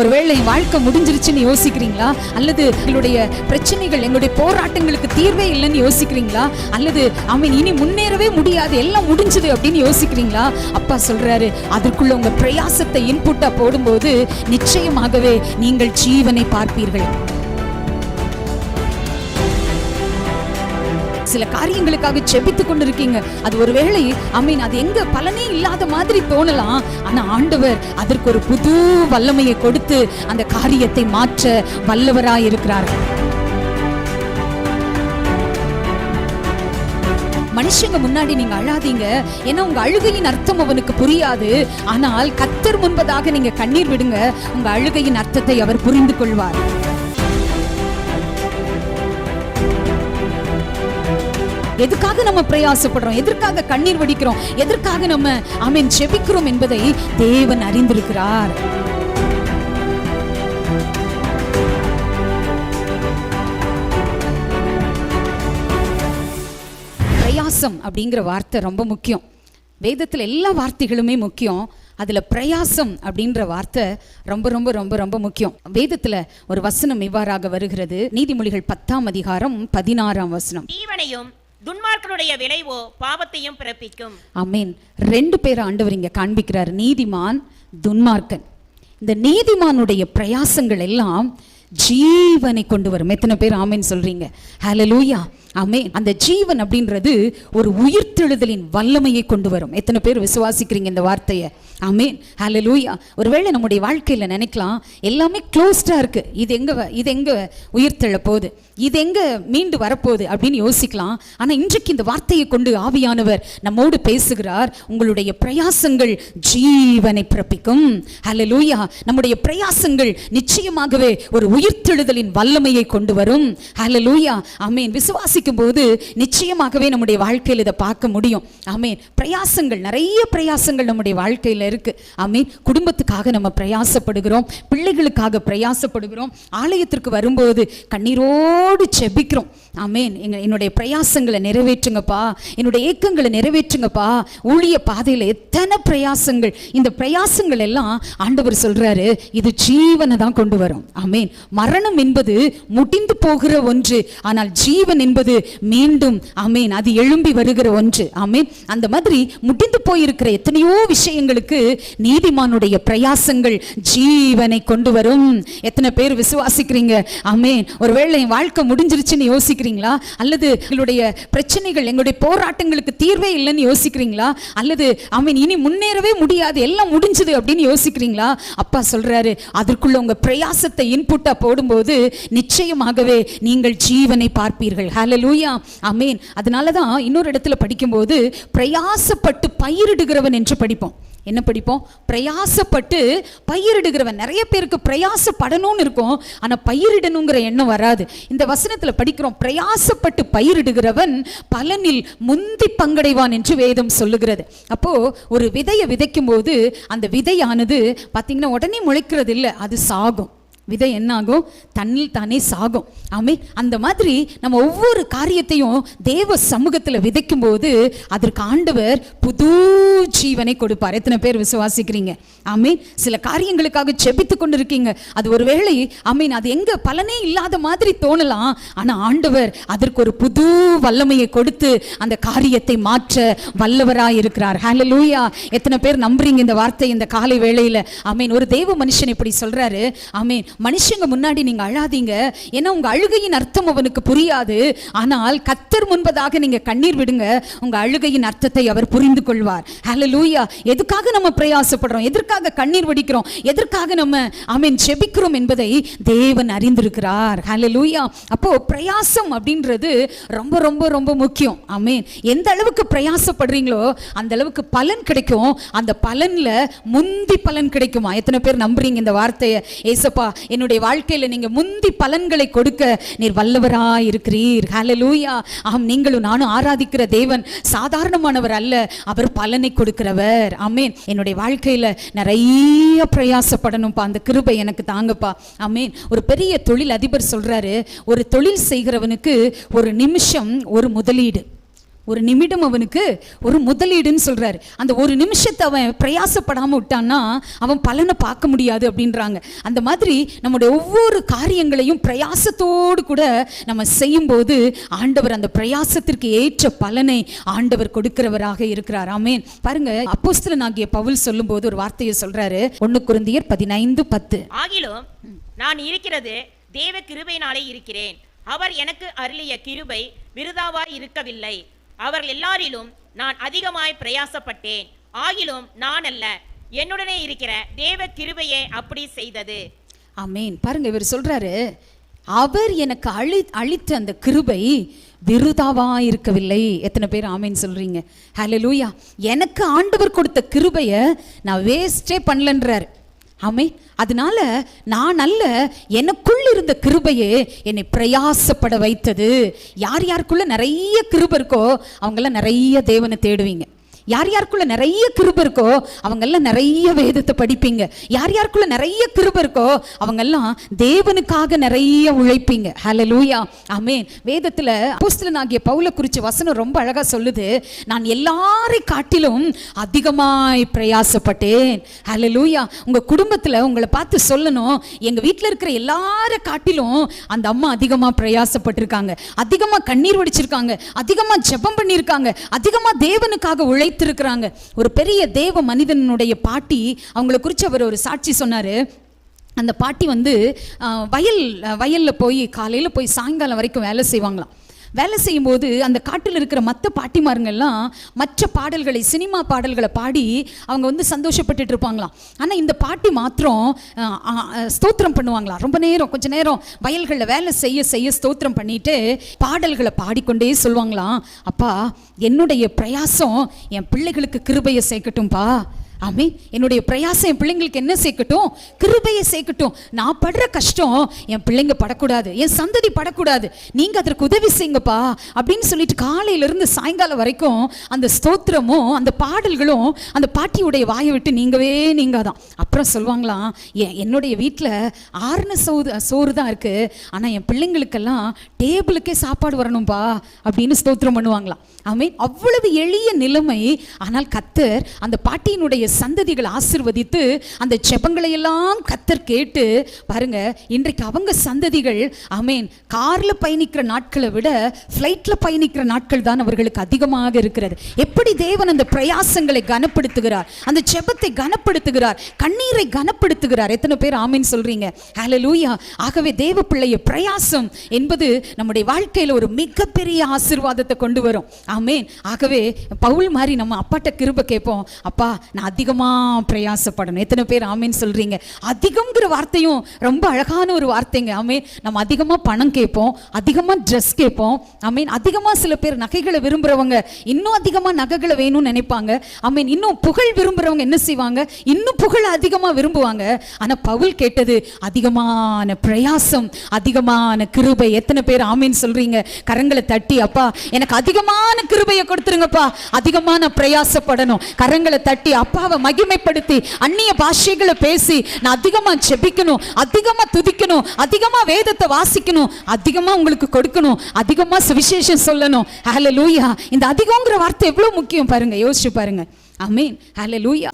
ஒருவேளை என் வாழ்க்கை முடிஞ்சிருச்சுன்னு யோசிக்கிறீங்களா? அல்லது எங்களுடைய பிரச்சனைகள் எங்களுடைய போராட்டங்களுக்கு தீர்வே இல்லைன்னு யோசிக்கிறீங்களா? அல்லது அவன் இனி முன்னேறவே முடியாது எல்லாம் முடிஞ்சது அப்படின்னு யோசிக்கிறீங்களா? அப்பா சொல்றாரு அதற்குள்ள உங்க பிரயாசத்தை இன்புட்டா போடும்போது நிச்சயமாகவே நீங்கள் ஜீவனை பார்ப்பீர்கள். சில காரியங்களுக்காக செபித்து கொண்டிருக்கீங்க. அது ஒருவேளை அமீன் அது எங்க பலனே இல்லாத மாதிரி தோணலாம். ஆனா ஆண்டவர் அதற்கு ஒரு புது வல்லமையை கொடுத்து அந்த காரியத்தை மாற்ற வல்லவராய் இருக்கிறார். மனுஷங்க முன்னாடி நீங்க அழாதீங்க. ஏன்னா உங்க அழுகையின் அர்த்தம் அவனுக்கு புரியாது. ஆனால் கத்தர் முன்பதாக நீங்க கண்ணீர் விடுங்க. உங்க அழுகையின் அர்த்தத்தை அவர் புரிந்து கொள்வார். எதுக்காக நம்ம பிரயாசப்படுறோம்? எதற்காக கண்ணீர் வடிக்கிறோம்? எதற்காக நம்ம அமீன் செபிக்கிறோம் என்பதை தேவன் அறிந்திருக்கிறார். பிரயாசம் அப்படிங்கிற வார்த்தை ரொம்ப முக்கியம். வேதத்தில் எல்லா வார்த்தைகளுமே முக்கியம். அதில் பிரயாசம் அப்படின்ற வார்த்தை ரொம்ப ரொம்ப ரொம்ப ரொம்ப முக்கியம். வேதத்தில் ஒரு வசனம் இவ்வாறாக வருகிறது. நீதிமொழிகள் பத்தாம் அதிகாரம் பதினாறாம் வசனம். ஜீவனையும் துன்மார்க்கனுடைய விளைவோ பாவத்தையும் பிறப்பிக்கும். அமீன் ரெண்டு பேர் ஆண்டவர் இங்க காண்பிக்கிறார். நீதிமான் துன்மார்க்கன். இந்த நீதிமானுடைய பிரயாசங்கள் எல்லாம் ஜீவனை கொண்டு வரும். எத்தனை பேர் ஆமீன் சொல்றீங்க? ஹalleluya ஆமே அந்த ஜீவன் அப்படின்றது ஒரு உயிர்த்தெழுதலின் வல்லமையை கொண்டு வரும். எத்தனை பேர் விசுவாசிக்கிறீங்க இந்த வார்த்தையை? ஆமேன். ஹalleluya ஒருவேளை நம்முடைய வாழ்க்கையில நினைக்கலாம் எல்லாமே க்ளோஸ்டா இருக்கு. இது எங்க இது எங்க உயிர்த்தெழ போகுது? இது எங்க மீண்டு வரப்போகுது அப்படின்னு யோசிக்கலாம். ஆனா இன்றைக்கு இந்த வார்த்தையை கொண்டு ஆவியானவர் நம்மோடு பேசுகிறார். உங்களுடைய பிரயாசங்கள் ஜீவனை பிறப்பிக்கும். ஹalleluya நம்முடைய பிரயாசங்கள் நிச்சயமாகவே ஒரு உயிர்த்தெழுதலின் வல்லமையை கொண்டு வரும். ஹலோ லூயா ஆமேன். விசுவாசி விசுவாசிக்கும் போது நிச்சயமாகவே நம்முடைய வாழ்க்கையில் இதை பார்க்க முடியும். ஆமீன். பிரயாசங்கள் நிறைய பிரயாசங்கள் நம்முடைய வாழ்க்கையில் இருக்கு. ஆமீன். குடும்பத்துக்காக நம்ம பிரயாசப்படுகிறோம். பிள்ளைகளுக்காக பிரயாசப்படுகிறோம். ஆலயத்திற்கு வரும்போது கண்ணீரோடு செபிக்கிறோம் ஆமென். எங்க என்னுடைய பிரயாசங்களை நிறைவேற்றுங்கப்பா. என்னுடைய ஏக்கங்களை நிறைவேற்றுங்கப்பா. ஊழிய பாதையில் எத்தனை பிரயாசங்கள். இந்த பிரயாசங்கள் எல்லாம் ஆண்டவர் சொல்றாரு இது ஜீவனை தான் கொண்டு வரும். ஆமென். மரணம் என்பது முடிந்து போகிற ஒன்று. ஆனால் ஜீவன் என்பது மீண்டும் ஆமென் அது எழும்பி வருகிற ஒன்று ஆமென். அந்த மாதிரி முடிந்து போயிருக்கிற எத்தனையோ விஷயங்களுக்கு நீதிமானுடைய பிரயாசங்கள் ஜீவனை கொண்டு வரும். எத்தனை பேர் விசுவாசிக்கிறீங்க ஆமென். ஒருவேளை என் வாழ்க்கை முடிஞ்சிருச்சுன்னு யோசிக்கிறீங்களா? அல்லது எங்களுடைய பிரச்சனைகள் எங்களுடைய போராட்டங்களுக்கு தீர்வே இல்லைன்னு யோசிக்கிறீங்களா? அல்லது அமீன் இனி முன்னேறவே முடியாது எல்லாம் முடிஞ்சது அப்படின்னு யோசிக்கிறீங்களா? அப்பா சொல்றாரு அதற்குள்ள உங்க பிரயாசத்தை இன்புட்டா போடும்போது நிச்சயமாகவே நீங்கள் ஜீவனை பார்ப்பீர்கள். லூயா அமேன் அதனால தான் இன்னொரு இடத்துல படிக்கும்போது பிரயாசப்பட்டு பயிரிடுகிறவன் என்று படிப்போம். என்ன படிப்போம்? பிரயாசப்பட்டு பயிரிடுகிறவன். நிறைய பேருக்கு பிரயாசப்படணும்னு இருக்கும். ஆனால் பயிரிடணுங்கிற எண்ணம் வராது. இந்த வசனத்தில் படிக்கிறோம் பிரயாசப்பட்டு பயிரிடுகிறவன் பலனில் முந்தி பங்கடைவான் என்று வேதம் சொல்லுகிறது. அப்போ ஒரு விதையை விதைக்கும் போது அந்த விதையானது பார்த்தீங்கன்னா உடனே முளைக்கிறது இல்லை அது சாகும். விதை என்ன ஆகும் தண்ணில் தானே சாகும். ஆமே அந்த மாதிரி நம்ம ஒவ்வொரு காரியத்தையும் தேவ சமூகத்தில் விதைக்கும் போது அதற்கு ஆண்டவர் புது ஜீவனை கொடுப்பார். எத்தனை பேர் விசுவாசிக்கிறீங்க? ஆமீன். சில காரியங்களுக்காக செபித்து கொண்டிருக்கீங்க. அது ஒருவேளை ஆமீன் அது எங்க பலனே இல்லாத மாதிரி தோணலாம். ஆனா ஆண்டவர் அதற்கு ஒரு புது வல்லமையை கொடுத்து அந்த காரியத்தை மாற்ற வல்லவராய் இருக்கிறார். ஹalleluya எத்தனை பேர் நம்புறீங்க இந்த வார்த்தை இந்த காலை வேளையில? ஆமீன். ஒரு தேவ மனுஷன் இப்படி சொல்றாரு. ஆமீன். மனுஷங்க முன்னாடி நீங்க அழாதீங்க. ஏன்னா உங்க அழுகையின் அர்த்தம் அவனுக்கு புரியாது. ஆனால் கத்தர் முன்பதாக நீங்க கண்ணீர் விடுங்க. உங்க அழுகையின் அர்த்தத்தை அவர் புரிந்து கொள்வார். லூயா எதுக்காக நம்ம பிரயாசப்படுறோம்? எதற்காக கண்ணீர் வடிக்கிறோம்? எதற்காக நம்ம ஆமீன் செபிக்கிறோம் என்பதை தேவன் அறிந்திருக்கிறார். லூயா அப்போ பிரயாசம் அப்படின்றது ரொம்ப ரொம்ப ரொம்ப முக்கியம். ஆமீன். எந்த அளவுக்கு பிரயாசப்படுறீங்களோ அந்த அளவுக்கு பலன் கிடைக்கும். அந்த பலன்ல முந்தி பலன் கிடைக்குமா? எத்தனை பேர் நம்புறீங்க இந்த வார்த்தையை? ஏசப்பா என்னுடைய வாழ்க்கையில நீங்க முந்தி பலன்களை கொடுக்க நீர் வல்லவராய் இருக்கிறீர் ஹலலூயா ஆம் நீங்களும் நானும் ஆராதிக்கிற தேவன் சாதாரணமானவர் அல்ல அவர் பலனை கொடுக்கிறவர். ஆமேன் என்னுடைய வாழ்க்கையில நிறைய பிரயாசப்படணும்ப்பா அந்த கிருபை எனக்கு தாங்கப்பா. ஆமேன் ஒரு பெரிய தொழில் அதிபர் சொல்றாரு ஒரு தொழில் செய்கிறவனுக்கு ஒரு நிமிஷம் ஒரு முதலீடு. ஒரு நிமிடம் அவனுக்கு ஒரு முதலீடுன்னு சொல்றாரு. அந்த ஒரு நிமிஷத்தை அவன் பிரயாசப்படாம விட்டான்னா அவன் பலனை பார்க்க முடியாது அப்படின்றாங்க. அந்த மாதிரி நம்முடைய ஒவ்வொரு காரியங்களையும் பிரயாசத்தோடு கூட நம்ம செய்யும்போது ஆண்டவர் அந்த பிரயாசத்திற்கு ஏற்ற பலனை ஆண்டவர் கொடுக்கிறவராக இருக்கிறார். ஆமேன். பாருங்க அப்போஸ்தலனாகிய பவுல் சொல்லும்போது ஒரு வார்த்தையை சொல்றாரு. ஒன்னு குருந்தியர் பதினைந்து பத்து. ஆகிலும் நான் இருக்கிறது தேவ கிருபையினாலே இருக்கிறேன். அவர் எனக்கு அருளிய கிருபை விருதாவாய் இருக்கவில்லை. அவர்கள் எல்லாரிலும் நான் அதிகமாய் பிரயாசப்பட்டேன். ஆகிலும் நான் அல்ல என்னுடனே இருக்கிற தேவ கிருபையே அப்படி செய்தது. அமீன் பாருங்க இவர் சொல்றாரு அவர் எனக்கு அழி அளித்த அந்த கிருபை விருதாவா இருக்கவில்லை. எத்தனை பேர் ஆமீன் சொல்றீங்க. லூயா எனக்கு ஆண்டவர் கொடுத்த கிருபையை நான் வேஸ்டே பண்ணலன்றாரு. ஆமே அதனால நான் அல்ல எனக்குள்ள இருந்த கிருபையே என்னை பிரயாசப்பட வைத்தது. யார் யாருக்குள்ள நிறைய கிருபை இருக்கோ அவங்கள நிறைய தேவனை தேடுவீங்க. யார் யாருக்குள்ள நிறைய கிருப இருக்கோ அவங்கெல்லாம் நிறைய வேதத்தை படிப்பீங்க. யார் யாருக்குள்ள நிறைய கிருப இருக்கோ அவங்கெல்லாம் தேவனுக்காக நிறைய உழைப்பீங்க. ஹலோ ஹalleluya வேதத்தில் வேதத்துல அப்போஸ்தலனாகிய பவுல குறித்து வசனம் ரொம்ப அழகா சொல்லுது. நான் எல்லாரை காட்டிலும் அதிகமாய் பிரயாசப்பட்டேன். ஹலோ லூயா உங்க குடும்பத்துல உங்களை பார்த்து சொல்லணும். எங்க வீட்டில் இருக்கிற எல்லாரை காட்டிலும் அந்த அம்மா அதிகமா பிரயாசப்பட்டிருக்காங்க. அதிகமா கண்ணீர் வடிச்சிருக்காங்க. அதிகமா ஜெபம் பண்ணியிருக்காங்க. அதிகமா தேவனுக்காக வைத்திருக்கிறாங்க. ஒரு பெரிய தேவ மனிதனுடைய பாட்டி அவங்கள குறித்து அவர் ஒரு சாட்சி சொன்னார். அந்த பாட்டி வந்து வயல் வயலில் போய் காலையில் போய் சாயங்காலம் வரைக்கும் வேலை செய்வாங்களாம். வேலை செய்யும்போது அந்த காட்டில் இருக்கிற மற்ற பாட்டிமாருங்கெல்லாம் மற்ற பாடல்களை சினிமா பாடல்களை பாடி அவங்க வந்து சந்தோஷப்பட்டுட்டு இருப்பாங்களாம். ஆனால் இந்த பாட்டி மாத்திரம் ஸ்தோத்திரம் பண்ணுவாங்களாம். ரொம்ப நேரம் கொஞ்ச நேரம் வயல்களில் வேலை செய்ய செய்ய ஸ்தோத்திரம் பண்ணிட்டு பாடல்களை பாடிக்கொண்டே சொல்லுவாங்களாம். அப்பா என்னுடைய பிரயாசம் என் பிள்ளைகளுக்கு கிருபையை சேர்க்கட்டும்பா. ஆமே என்னுடைய பிரயாசம் என் பிள்ளைங்களுக்கு என்ன சேர்க்கட்டும்? கிருபையை சேர்க்கட்டும். நான் படுற கஷ்டம் என் பிள்ளைங்க படக்கூடாது. என் சந்ததி படக்கூடாது. நீங்க அதற்கு உதவி செய்யுங்கப்பா. அப்படின்னு சொல்லிட்டு காலையில இருந்து சாயங்காலம் வரைக்கும் அந்த ஸ்தோத்திரமும் அந்த பாடல்களும் அந்த பாட்டியுடைய வாயை விட்டு நீங்கவே நீங்காதான். அப்புறம் சொல்லுவாங்களாம் என் என்னுடைய வீட்டில் ஆறுன சோறு சோறு தான் இருக்கு. ஆனால் என் பிள்ளைங்களுக்கெல்லாம் டேபிளுக்கே சாப்பாடு வரணும்பா அப்படின்னு ஸ்தோத்திரம் பண்ணுவாங்களாம் ஆமே அவ்வளவு எளிய நிலைமை. ஆனால் கத்தர் அந்த பாட்டியினுடைய சந்ததிகளை ஆசிர்வதித்து அந்த செபங்களை எல்லாம் கத்தர் கேட்டு பாருங்க இன்றைக்கு அவங்க சந்ததிகள் அமேன் கார்ல பயணிக்கிற நாட்களை விட ஃப்ளைட்ல பயணிக்கிற நாட்கள் தான் அவர்களுக்கு அதிகமாக இருக்கிறது. எப்படி தேவன் அந்த பிரயாசங்களை கனப்படுத்துகிறார்? அந்த செபத்தை கனப்படுத்துகிறார்? கண்ணீரை கனப்படுத்துகிறார்? எத்தனை பேர் ஆமேன் சொல்றீங்க? ஹalleluya ஆகவே தேவ பிள்ளைய பிரயாசம் என்பது நம்முடைய வாழ்க்கையில ஒரு மிகப்பெரிய ஆசீர்வாதத்தை கொண்டு வரும். ஆமேன். ஆகவே பவுல் மாதிரி நம்ம அப்பாட்ட கிருப கேட்போம். அப்பா நான் அதிகமா பிரயாசப்படணும். எத்தனை பேர் ஆமேன் சொல்றீங்க? அதிகம்ங்கிற வார்த்தையும் ரொம்ப அழகான ஒரு வார்த்தைங்க. ஆமேன் நம்ம அதிகமாக பணம் கேட்போம் அதிகமா ட்ரெஸ் கேட்போம். ஆமீன் அதிகமா சில பேர் நகைகளை விரும்புறவங்க இன்னும் அதிகமா நகைகளை வேணும்னு நினைப்பாங்க. ஆமீன் இன்னும் புகழ் விரும்புறவங்க என்ன செய்வாங்க? இன்னும் புகழ் அதிகமா விரும்புவாங்க. ஆனா பவுல் கேட்டது அதிகமான பிரயாசம் அதிகமான கிருபை. எத்தனை பேர் ஆமீன் சொல்றீங்க? கரங்களை தட்டி அப்பா எனக்கு அதிகமான கிருபையை கொடுத்துருங்கப்பா. அதிகமான பிரயாசப்படணும். கரங்களை தட்டி அப்பா கர்த்தாவை மகிமைப்படுத்தி அந்நிய பாஷைகளை பேசி நான் அதிகமாக செபிக்கணும் அதிகமாக துதிக்கணும் அதிகமாக வேதத்தை வாசிக்கணும் அதிகமாக உங்களுக்கு கொடுக்கணும் அதிகமாக சுவிசேஷம் சொல்லணும். ஹalleluya இந்த அதிகங்கிற வார்த்தை எவ்வளோ முக்கியம் பாருங்க யோசிச்சு பாருங்க. ஆமென் லூயா